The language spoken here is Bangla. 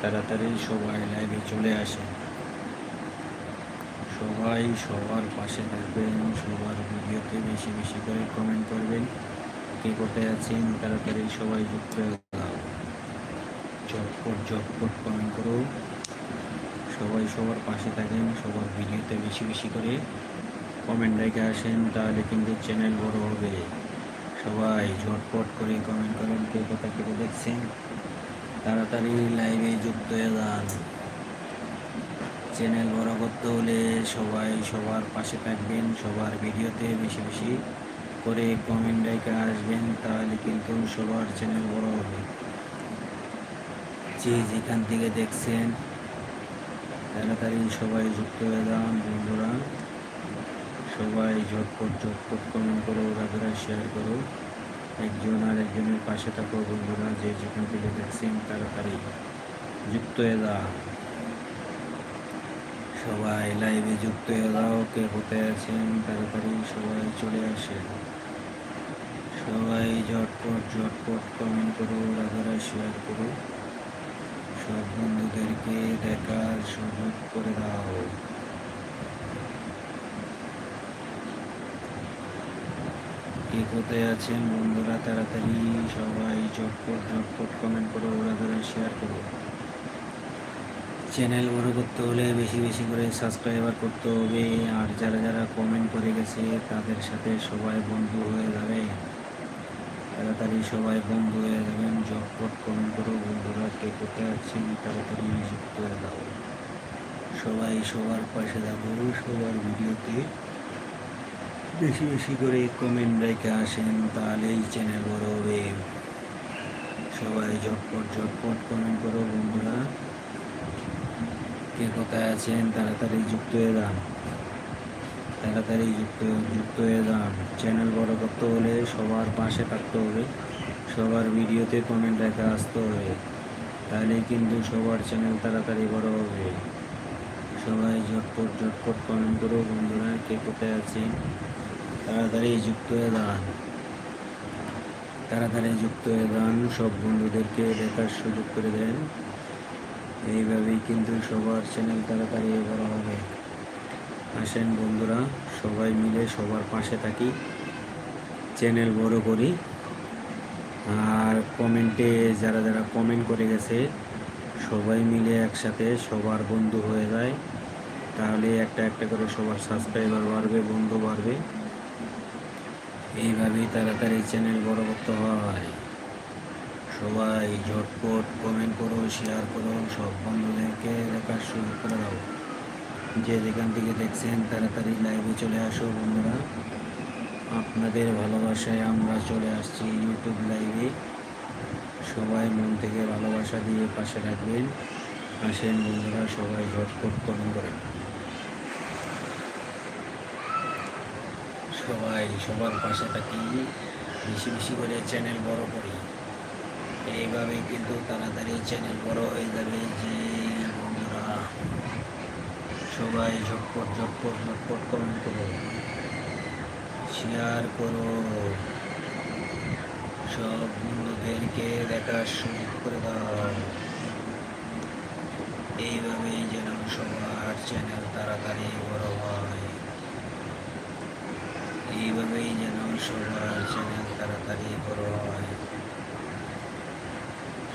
তাড়াতাড়ি সবাই লাইভে চলে আসে। সবাই সবার পাশে থাকবেন, সবার ভিডিওতে বেশি বেশি করে কমেন্ট করবেন। কে কোথায় আছেন, তাড়াতাড়ি সবাই যুক্ত ঝটপট ঝটপট কমেন্ট করো। সবাই সবার পাশে থাকেন, সবার ভিডিওতে বেশি বেশি করে কমেন্ট রেখে আসেন, তাহলে কিন্তু চ্যানেল বড় হবে। সবাই ঝটপট করে কমেন্ট করেন, কে কোথা থেকে দেখছেন। তাড়াতাড়ি লাইভে যুক্ত হয়ে যান। চ্যানেল বড় করতে হলে সবাই সবার পাশে থাকবেন, সবার ভিডিওতে বেশি বেশি করে কমেন্ট রেখে আসবেন, তাহলে কিন্তু সবার চ্যানেল বড় হবে। যে যেখান থেকে দেখছেন, তাড়াতাড়ি সবাই যুক্ত হয়ে যান, বন্ধুরা। সবাই ঝটপট ঝটপট কমেন্ট করো ওরা শেয়ার করো। একজন আর একজনের পাশে থাকো বন্ধুরা, যে যেখান থেকে দেখছেন তাড়াতাড়ি যুক্ত হয়ে যাও। সবাই লাইভে যুক্ত হয়ে যাও, কে কোথায় আছেন তাড়াতাড়ি সবাই চলে আসে। সবাই ঝটপট ঝটপট কমেন্ট করো, রাধারা শেয়ার করো। সব বন্ধুদেরকে দেখার সুযোগ করে দাও। কে কোথায় আছেন বন্ধুরা, তাড়াতাড়ি সবাই ঝটপট ঝটপট কমেন্ট করো ওরা ধরে শেয়ার করো চ্যানেল বড় করতে হলে বেশি বেশি করে সাবস্ক্রাইবার করতে হবে, আর যারা যারা কমেন্ট করে গেছে, তাদের সাথে সবাই বন্ধু হয়ে যাবে তাড়াতাড়ি সবাই বন্ধু হয়ে যাবেন, ঝটপট কমেন্ট করো বন্ধুরা, কে কোথায় আছেন, তাড়াতাড়ি যুক্ত হয়ে দাও সবাই সবার পাশে যাব সবার ভিডিওতে বেশি বেশি করে কমেন্ট রেখে আসেন তাহলেই চ্যানেল বড় হবে। সবাই ঝটপট ঝটপট কমেন্ট করো বন্ধুরা। কে কোথায় আছেন? তাড়াতাড়ি যুক্ত হয়ে যান। তাড়াতাড়ি যুক্ত যুক্ত হয়ে যান। চ্যানেল বড় করতে হলে সবার পাশে থাকতে হবে। সবার ভিডিওতে কমেন্ট রেখে আসতে হবে। তাহলেই কিন্তু সবার চ্যানেল তাড়াতাড়ি বড় হবে। সবাই ঝটপট ঝটপট কমেন্ট করো বন্ধুরা, কে কোথায় আছেন? তাড়াতাড়ি যুক্ত হয়ে দাঁড়ান। তাড়াতাড়ি যুক্ত হয়ে দাঁড়ান, সব বন্ধুদেরকে দেখার সুযোগ করে দেন। এইভাবেই কিন্তু সবার চ্যানেল তাড়াতাড়ি বড় হবে। আসেন বন্ধুরা, সবাই মিলে সবার পাশে থাকি চ্যানেল বড় করি। আর কমেন্টে যারা যারা কমেন্ট করে গেছে, সবাই মিলে একসাথে সবার বন্ধু হয়ে যায়। তাহলে একটা একটা করে সবার সাবস্ক্রাইবার বাড়বে, বন্ধু বাড়বে। এইভাবেই তাড়াতাড়ি চ্যানেল বড় করতে হয়। সবাই ঝটপট কমেন্ট করো শেয়ার করো, সব বন্ধুদেরকে দেখার শুরু করে দাও। যে যেখান থেকে দেখছেন, তাড়াতাড়ি লাইভে চলে আসো বন্ধুরা। আপনাদের ভালোবাসায় আমরা চলে আসছি ইউটিউব লাইভে সবাই মন থেকে ভালোবাসা দিয়ে পাশে রাখবেন আসেন বন্ধুরা, সবাই ঝটপট কমেন্ট করেন। সবাই সবার পাশে থাকি, বেশি বেশি করে চ্যানেল বড় করি। এইভাবেই কিন্তু তাড়াতাড়ি চ্যানেল বড় হয়ে যাবে। যে বন্ধুরা সবাই ঝটপট ঝটপট ঝটপট কমেন্ট করো। শেয়ার করো। সব বন্ধুদেরকে দেখার সুযোগ করে দাও। এইভাবেই যেন সবার চ্যানেল তাড়াতাড়ি বড় হয়। এইভাবেই যেন সবার চ্যানেল তাড়াতাড়ি বড় হয়।